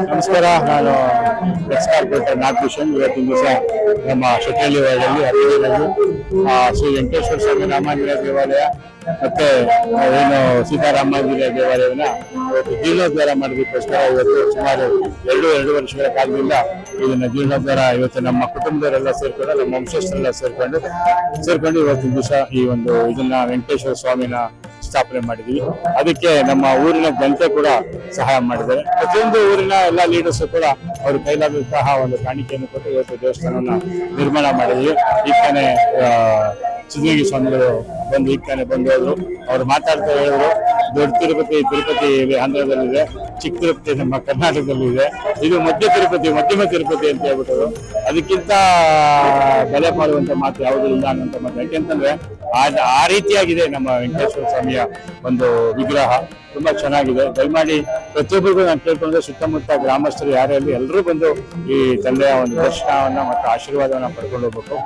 ನಮಸ್ಕಾರ, ನಾನು X corporate Nagabhushan. ಇವತ್ತಿನ ದಿವಸ ನಮ್ಮ ಶೆಟ್ಟಳ್ಳಿ ವಾರ್ಡಲ್ಲಿ ಹತ್ತಿರದಲ್ಲಿ ಶ್ರೀ ವೆಂಕಟೇಶ್ವರ ಸ್ವಾಮಿ ರಾಮಾಂಜನೇಯ ದೇವಾಲಯ ಮತ್ತೆ ಏನು ಸೀತಾರಾಮಾಂಜನೇಯ ದೇವಾಲಯವನ್ನ ಇವತ್ತು ಜೀರ್ಣೋದ್ಧಾರ ಮಾಡೋದಕ್ಕೋಸ್ಕರ ಇವತ್ತು ಸುಮಾರು ಎರಡು ಎರಡು ವರ್ಷಗಳ ಕಾಲದಿಂದ ಇದನ್ನ ಜೀರ್ಣೋದ್ಧಾರ ಇವತ್ತು ನಮ್ಮ ಕುಟುಂಬದವರೆಲ್ಲ ಸೇರ್ಕೊಂಡು, ನಮ್ಮ ವಂಶಸ್ಥರೆಲ್ಲ ಸೇರ್ಕೊಂಡು ಸೇರ್ಕೊಂಡು ಇವತ್ತಿನ ದಿವಸ ಈ ಒಂದು ಇದನ್ನ ವೆಂಕಟೇಶ್ವರ ಸ್ವಾಮಿನ ಸ್ಥಾಪನೆ ಮಾಡಿದ್ವಿ. ಅದಕ್ಕೆ ನಮ್ಮ ಊರಿನ ಜನತೆ ಕೂಡ ಸಹಾಯ ಮಾಡಿದ್ದಾರೆ. ಪ್ರತಿಯೊಂದು ಊರಿನ ಎಲ್ಲ ಲೀಡರ್ಸ್ ಕೂಡ ಅವ್ರ ಕೈಲಾದಂತಹ ಒಂದು ಕಾಣಿಕೆಯನ್ನು ಕೊಟ್ಟು ಇವತ್ತು ದೇವಸ್ಥಾನವನ್ನು ನಿರ್ಮಾಣ ಮಾಡಿದ್ವಿ. ಈಗ ತಾನೇ ಆ, ಸಿದ್ಧಲಿಂಗ ಸ್ವಾಮಿಗಳು ಬಂದು ಈಗ ತಾನೇ ಬಂದು ಹೋದ್ರು. ಅವ್ರು ಮಾತಾಡ್ತಾ ಹೇಳಿದ್ರು. ದೊಡ್ಡ ತಿರುಪತಿ ತಿರುಪತಿ ಆಂಧ್ರದಲ್ಲಿದೆ, ಚಿಕ್ಕ ತಿರುಪತಿ ನಮ್ಮ ಕರ್ನಾಟಕದಲ್ಲಿದೆ. ಇದು ಮಧ್ಯ ತಿರುಪತಿ, ಮಧ್ಯಮ ತಿರುಪತಿ ಅಂತ ಹೇಳ್ಬಿಟ್ಟು ಅದಕ್ಕಿಂತ ಬೆಲೆ ಮಾಡುವಂತ ಮಾತು ಯಾವುದೂ ಇಲ್ಲ ಅನ್ನೋಂಥ ಮಾತು. ಯಾಕೆಂತಂದ್ರೆ ಆ ಆ ರೀತಿಯಾಗಿದೆ ನಮ್ಮ ವೆಂಕಟೇಶ್ವರ ಸ್ವಾಮಿಯ ಒಂದು ವಿಗ್ರಹ. ತುಂಬಾ ಚೆನ್ನಾಗಿದೆ. ದಯಮಾಡಿ ಪ್ರತಿಯೊಬ್ಬರಿಗೂ ನಾನು ಕೇಳ್ಕೊಂಡ್ರೆ ಸುತ್ತಮುತ್ತ ಗ್ರಾಮಸ್ಥರು ಯಾರೇ ಅಲ್ಲಿ ಎಲ್ಲರೂ ಬಂದು ಈ ತಂದೆಯ ಒಂದು ದರ್ಶನವನ್ನ ಮತ್ತು ಆಶೀರ್ವಾದವನ್ನ ಪಡ್ಕೊಂಡು ಹೋಗ್ಬೇಕು.